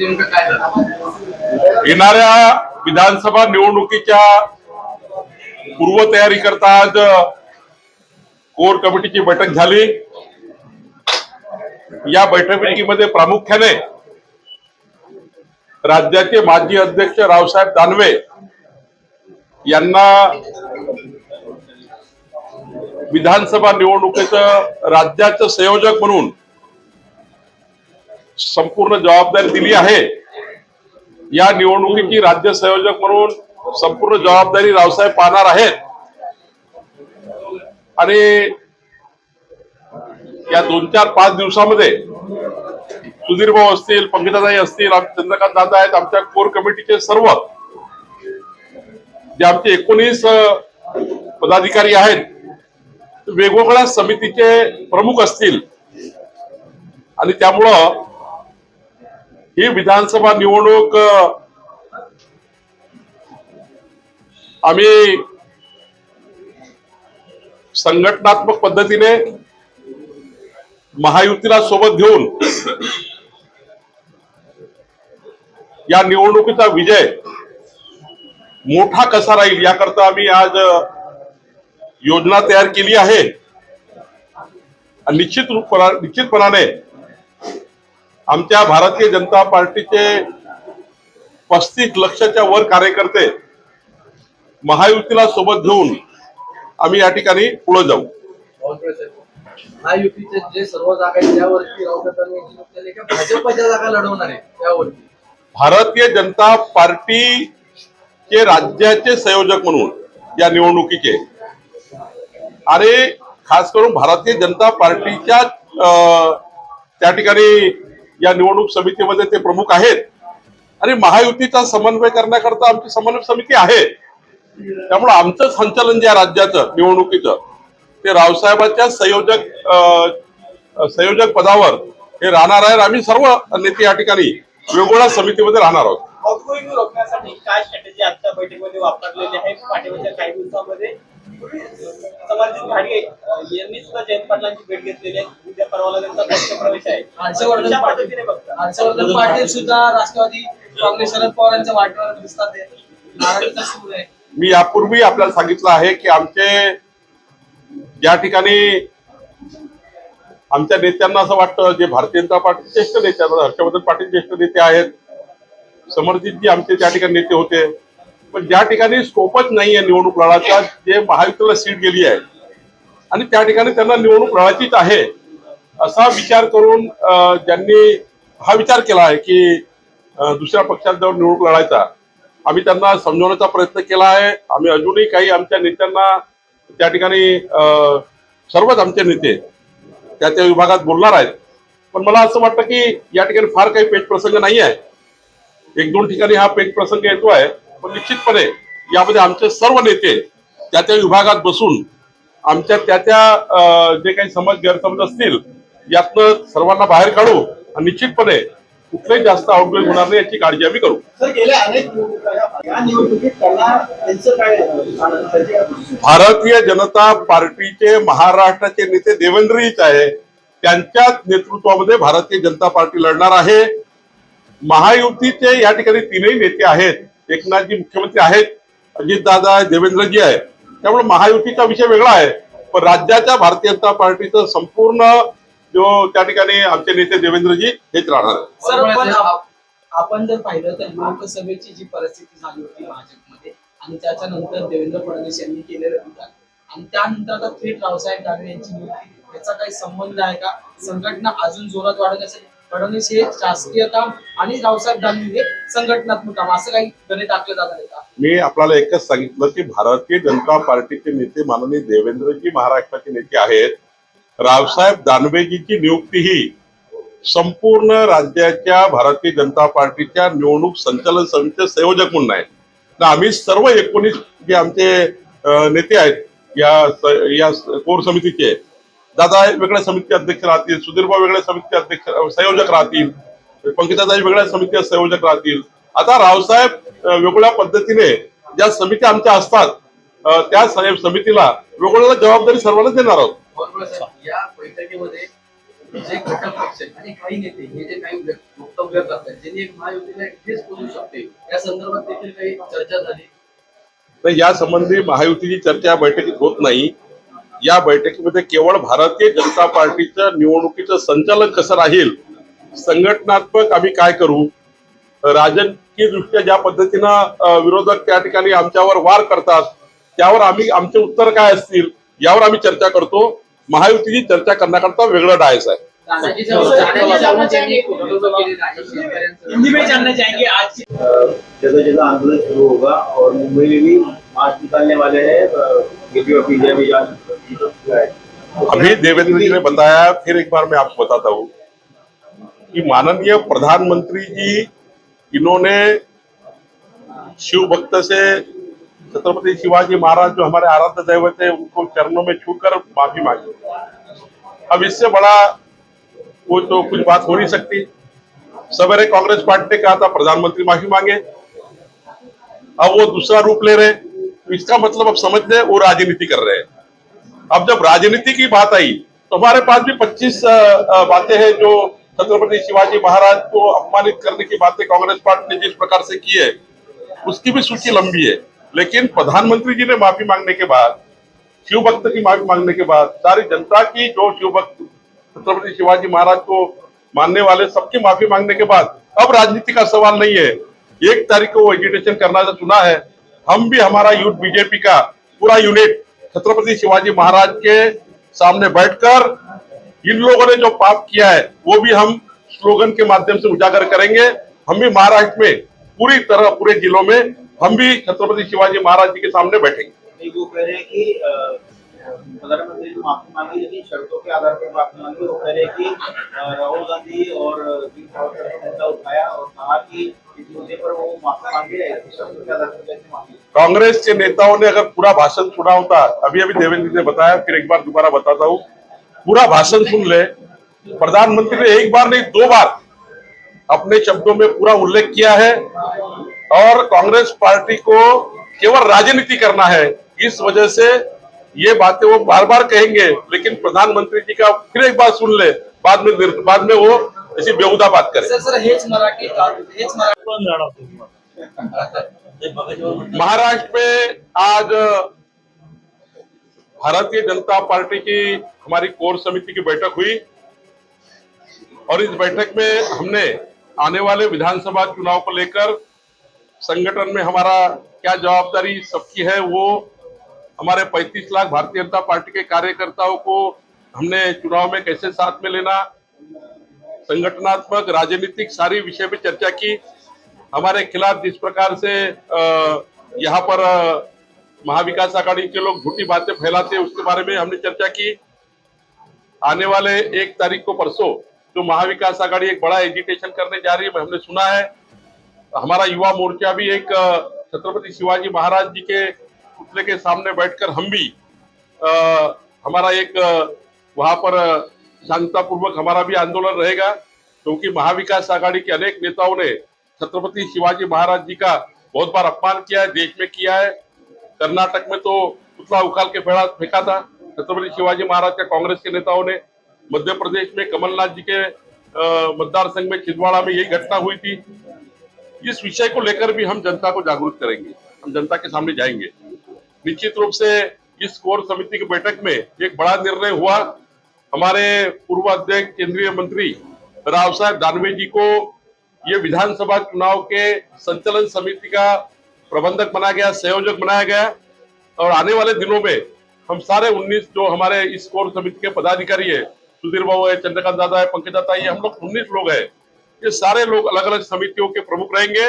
नेमकं काय झालं? येणाऱ्या विधानसभा निवडणुकीच्या पूर्वतयारी करता आज कोर कमिटीची बैठक झाली. या बैठकीमध्ये प्रामुख्याने राज्याचे माजी अध्यक्ष रावसाहेब दानवे यांना विधानसभा निवडणुकीचं राज्याचं संयोजक म्हणून संपूर्ण जबाबदारी दिली आहे. या निवडणुकीची राज्य संयोजक म्हणून संपूर्ण जबाबदारी रावसाहेब पाहणार आहेत. आणि या दोन चार पाच दिवसामध्ये सुधीर भाऊ असतील पंकजाताई असतील चंद्रकांत दादा आहेत आमच्या कोर कमिटीचे सर्व जे आमचे एकोणीस पदाधिकारी आहेत वेगवेगळ्या समितीचे प्रमुख असतील. आणि त्यामुळं ही विधानसभा निवडणूक आम्ही संघटनात्मक पद्धतीने महायुतीला सोबत घेऊन या निवडणुकीचा विजय मोठा कसा राहील याकरता आम्ही आज योजना तयार केली आहे. आणि निश्चित रूप निश्चितपणाने आमच्या भारतीय जनता पार्टीचे पस्तीस लक्षाच्या वर कार्यकर्ते महायुतीला सोबत घेऊन आम्ही या ठिकाणी पुढे जाऊ. बावनकुळे साहेब, महायुतीचे जे सर्व जागा आहेत त्यावरती राऊतांनी केले का भाजपच्या जागा लढवणार आहे त्यावरती. भारतीय जनता पार्टीचे राज्याचे संयोजक म्हणून या निवडणुकीचे. आणि खास करून भारतीय जनता पार्टीच्या त्या ठिकाणी या निवडणूक समितीमध्ये ते प्रमुख आहेत. आणि महायुतीचा समन्वय करण्याकरता आमची समन्वय समिती आहे. त्यामुळे आमचं संचालन जे आहे राज्याचं निवडणुकीचं ते रावसाहेबांच्या संयोजक अं, संयोजक पदावर हे राहणार आहे आम्ही सर्व नेते या ठिकाणी वेगवेगळ्या समितीमध्ये राहणार आहोत. रोखण्यासाठी काय स्ट्रॅटेजी आजच्या बैठकीमध्ये वापरलेली आहे. पाठीमागच्या काही दिवसामध्ये समाजित घाडगे अं, यांनी सुद्धा जयंत पाटलांची भेट घेतलेली आहे. उद्या परवाला त्यांचा पक्ष प्रवेश आहे. हर्षवर्धन पाटील. हर्षवर्धन सुद्धा राष्ट्रवादी काँग्रेस शरद पवारांच्या वाटेवर दिसतात मी यापूर्वी आपल्याला सांगितलं आहे की आमचे ज्या ठिकाणी आमच्या नेत्यांना असं वाटतं जे भारतीय जनता पार्टी ज्येष्ठ नेते आहेत, हर्षवर्धन पाटील ज्येष्ठ नेते आहेत समर्जितजी आमचे त्या ठिकाणी नेते होते पण ज्या ठिकाणी स्कोपच नाही आहे निवडणूक लढाचा जे महायुतीला सीट गेली आहे आणि त्या ठिकाणी त्यांना निवडणूक लढायचीच आहे असा विचार करून ज्यांनी हा विचार केला आहे की दुसऱ्या पक्षात जाऊन निवडणूक लढायचा आम्ही त्यांना समजवण्याचा प्रयत्न केला आहे. आम्ही अजूनही काही आमच्या नेत्यांना त्या ठिकाणी सर्वच आमचे नेते त्या त्या विभागात बोलणार आहेत. पण मला असं वाटतं की या ठिकाणी फार काही पेच प्रसंग नाही आहे एक दोन ठिकाणी हा पेच प्रसंग येतो आहे पण निश्चितपणे यामध्ये आमचे सर्व नेते त्या त्या विभागात बसून आमच्या त्या त्या जे काही समज गैरसमज असतील यातनं सर्वांना बाहेर काढू आणि निश्चितपणे कुठलेही जास्त आउटगोईंग होणार नाही याची काळजी आम्ही करू? भारतीय जनता पार्टीचे महाराष्ट्राचे नेते देवेंद्रजीच आहे. त्यांच्या नेतृत्वामध्ये भारतीय जनता पार्टी लढणार आहे. महायुतीचे या ठिकाणी तीनही नेते आहेत. एकनाथजी मुख्यमंत्री आहेत अजितदादा आहे देवेंद्रजी आहे. त्यामुळे महायुतीचा विषय वेगळा आहे. पण राज्याच्या भारतीय जनता पार्टीचं संपूर्ण जो त्या ठिकाणी आमचे नेते देवेंद्रजी हेच राहणार आपण जर पाहिलं तर लोकसभेची जी परिस्थिती झाली होती भाजपमध्ये आणि त्याच्यानंतर देवेंद्र फडणवीस यांनी केलेलं विधान आणि त्यानंतर आता थेट रावसाहेब दानवे यांची नियुक्ती याचा काही संबंध आहे का? संघटना अजून जोरात वाढवण्यासाठी फडणवीस हे शासकीय काम आणि रावसाहेब दानवे हे संघटनात्मक काम असं काही गणित टाकलं जात आहे का? मी आपल्याला एकच सांगितलं की भारतीय जनता पार्टीचे नेते माननीय देवेंद्रजी महाराष्ट्राचे नेते आहेत. रावसाहेब दानवेजीची नियुक्ती ही संपूर्ण राज्याच्या भारतीय जनता पार्टीच्या निवडणूक संचालन समितीचे संयोजक म्हणून आहेत तर आम्ही सर्व एकोणीस जे आमचे नेते आहेत या या कोर समितीचे दादा वेगळ्या समिती अध्यक्ष राहतील सुधीरभाऊ वेगळ्या समिती अध्यक्ष संयोजक राहतील पंकजाताई वेगळ्या समिती संयोजक राहतील. आता रावसाहेब अं, वेगवेगळ्या पद्धतीने ज्या समित्या आमच्या असतात त्या समितीला वेगवेगळ्या जबाबदारी सर्वांना देणार आहोत. या बैठकीमध्ये जे घटक पक्ष आणि काही नेते हे जे काही वक्तव्य करतात ज्यांनी एक महायुतीला शकते या संदर्भात देखील काही चर्चा झाली? या संबंधी महायुतीची चर्चा बैठकीत होत नाही. या बैठकीमध्ये केवळ भारतीय जनता पार्टीचं निवडणुकीचं संचालन कसं राहील? संघटनात्मक आम्ही काय करू? राजकीय दृष्ट्या ज्या पद्धतीनं विरोधक त्या ठिकाणी आमच्यावर वार करतात त्यावर आम्ही आमचे उत्तर काय असतील यावर आम्ही चर्चा करतो. महायुतीची चर्चा करण्याकरता वेगळं डायस आहे. जगह जगह आंदोलन शुरू होगा और मुंबई में भी मार्च निकालने वाले हैं अभी देवेंद्र जी ने बताया, फिर एक बार मैं आपको बताता हूँ कि माननीय प्रधानमंत्री जी, इन्होंने शिव भक्त से छत्रपति शिवाजी महाराज जो हमारे आराध्य दैवत है उनको चरणों में छूकर माफ़ी मांगी। अब इससे बड़ा वो तो कुछ बात हो नहीं सकती। सवेरे कांग्रेस पार्टी ने कहा था, प्रधानमंत्री माफ़ी मांगे। अब वो दूसरा रूप ले रहे। तो इसका मतलब अब समझ ले वो राजनीति कर रहे हैं। अब जब राजनीति की बात आई तो हमारे पास भी 25 अ, अ, बातें हैं जो छत्रपति शिवाजी महाराज को अपमानित करने की बातें कांग्रेस पार्टी ने जिस प्रकार से की है उसकी भी सूची लंबी है। लेकिन प्रधानमंत्री जी ने माफ़ी मांगने के बाद शिव भक्त की माफ़ी मांगने के बाद सारी जनता की जो शिव भक्त छत्रपति शिवाजी महाराज को मानने वाले सबकी माफ़ी मांगने के बाद अब राजनीति का सवाल नहीं है। एक तारीख को वो एजुटेशन करना चुना है हम भी हमारा यूथ बीजेपी का पूरा यूनिट छत्रपति शिवाजी महाराज के सामने बैठकर इन लोगों ने जो पाप किया है, वो भी हम स्लोगन के माध्यम से उजागर करेंगे। हम भी महाराष्ट्र में, पूरी तरह, पूरे जिलों में हम भी छत्रपति शिवाजी महाराज जी के सामने बैठेंगे। वो कह रहे हैं कि प्रधानमंत्री माफ़ी मांगी, लेकिन शर्तों के आधार पर माफ़ी मांगी। वो कह रहे कि राहुल गांधी और उठाया और कहा कि कांग्रेस के नेताओं ने अगर पूरा भाषण सुना होता, अभी अभी देवेंद्र जी ने बताया, फिर एक बार दोबारा बताता हूँ। पूरा भाषण सुन ले। प्रधानमंत्री ने एक बार नहीं, दो बार अपने शब्दों में पूरा उल्लेख किया है और कांग्रेस पार्टी को केवल राजनीति करना है। इस वजह से ये बातें वो बार बार कहेंगे लेकिन प्रधानमंत्री जी का फिर एक बार सुन ले बाद में बाद में वो ऐसी बेहुदा बात करे। सर सर हेच मराठी हेच मराठी महाराष्ट्र में आज भारतीय जनता पार्टी की हमारी कोर समिति की बैठक हुई और इस बैठक में हमने आने वाले विधानसभा चुनाव को लेकर संगठन में हमारा क्या जवाबदारी सबकी है वो हमारे 35 लाख भारतीय जनता पार्टी के कार्यकर्ताओं को हमने चुनाव में कैसे साथ में लेना, संगठनात्मक, राजनीतिक सारी विषय पे चर्चा की। हमारे खिलाफ जिस प्रकार से यहाँ पर महाविकास आघाड़ी के लोग झूठी बातें फैलाते हैं, उसके बारे में हमने चर्चा की। आने वाले एक तारीख को परसों जो महाविकास आघाड़ी एक बड़ा एजिटेशन करने जा रही है हमने सुना है। हमारा युवा मोर्चा भी एक छत्रपति शिवाजी महाराज जी के पुतले के सामने बैठकर हम भी अ, हमारा एक वहाँ पर शांततापूर्वक हमारा भी आंदोलन रहेगा क्योंकि महाविकास आघाड़ी के अनेक नेताओं ने छत्रपति शिवाजी महाराज जी का बहुत बार अपमान किया है देश में किया है। कर्नाटक में तो पुतला उखाल के फेंका फेंका था छत्रपति शिवाजी महाराज का कांग्रेस के नेताओं ने। मध्य प्रदेश में कमलनाथ जी के मतदार संघ में छिंदवाड़ा में यही घटना हुई थी। इस विषय को लेकर भी हम जनता को जागरूक करेंगे हम जनता के सामने जाएँगे। निश्चित रूप से इस कोर समिति की बैठक में एक बड़ा निर्णय हुआ। हमारे पूर्व अध्यक्ष केंद्रीय मंत्री राव साहब दानवे जी को ये विधानसभा चुनाव के संचालन समिति का प्रबंधक बनाया गया, संयोजक बनाया गया और आने वाले दिनों में हम सारे 19 जो हमारे इस कोर समिति के पदाधिकारी है, सुधीर बाबू है, चंद्रकांत दादा है, पंकज दादा ये हम लोग 19 लोग हैं। ये सारे लोग अलग अलग समितियों के प्रमुख रहेंगे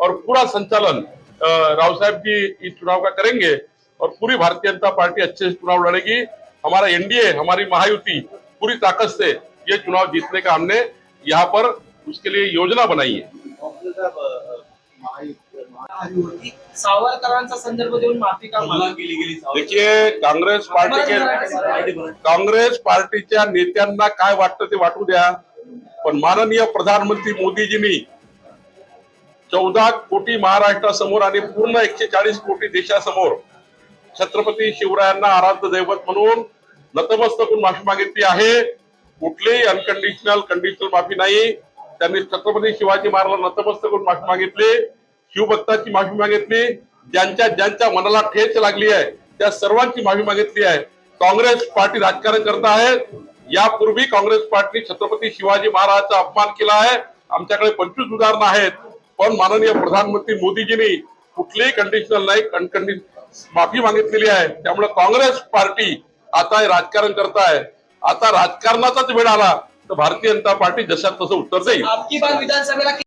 और पूरा संचालन राव साहब जी इस चुनाव का करेंगे और पूरी भारतीय जनता पार्टी अच्छे से चुनाव लड़ेगी। हमारा एनडीए हमारी महायुति पूरी ताकत से ये चुनाव जीतने का हमने यहाँ पर उसके लिए योजना बनाई है। सावरकरांचा संदर्भ देऊन माफी का काँग्रेस पार्टी के काँग्रेस पार्टीच्या नेत्यांना काय वाटतं ते वाटू द्या. पण माननीय प्रधानमंत्री मोदीजींनी चौदा कोटी महाराष्ट्रासमोर आणि पूर्ण एकशे चाळीस कोटी देशासमोर छत्रपती शिवरायांना आराध्य दैवत म्हणून नतमस्तक माफी मागितली आहे. कुठलीही अनकंडिशनल कंडिशनल माफी नाही. त्यांनी छत्रपती शिवाजी महाराजांना नतमस्तक करून माफी मागितली. शिवभक्ताची माफी मागितली. ज्यांच्या ज्यांच्या मनाला ठेच लागली आहे त्या सर्वांची माफी मागितली आहे. काँग्रेस पार्टी राजकारण करत आहे. यापूर्वी काँग्रेस पार्टी छत्रपती शिवाजी महाराजांचा अपमान केला आहे. आमच्याकडे पंचवीस उदाहरणं आहेत. पण माननीय प्रधानमंत्री मोदीजींनी कुठलीही कंडिशनल नाही अनकंडिशन माफी मागितलेली आहे. त्यामुळे काँग्रेस पार्टी आता हे राजकारण करत आहे आता राजकारणाचाच वेळ आला तर भारतीय जनता पार्टी जशात तसं उत्तर देईल.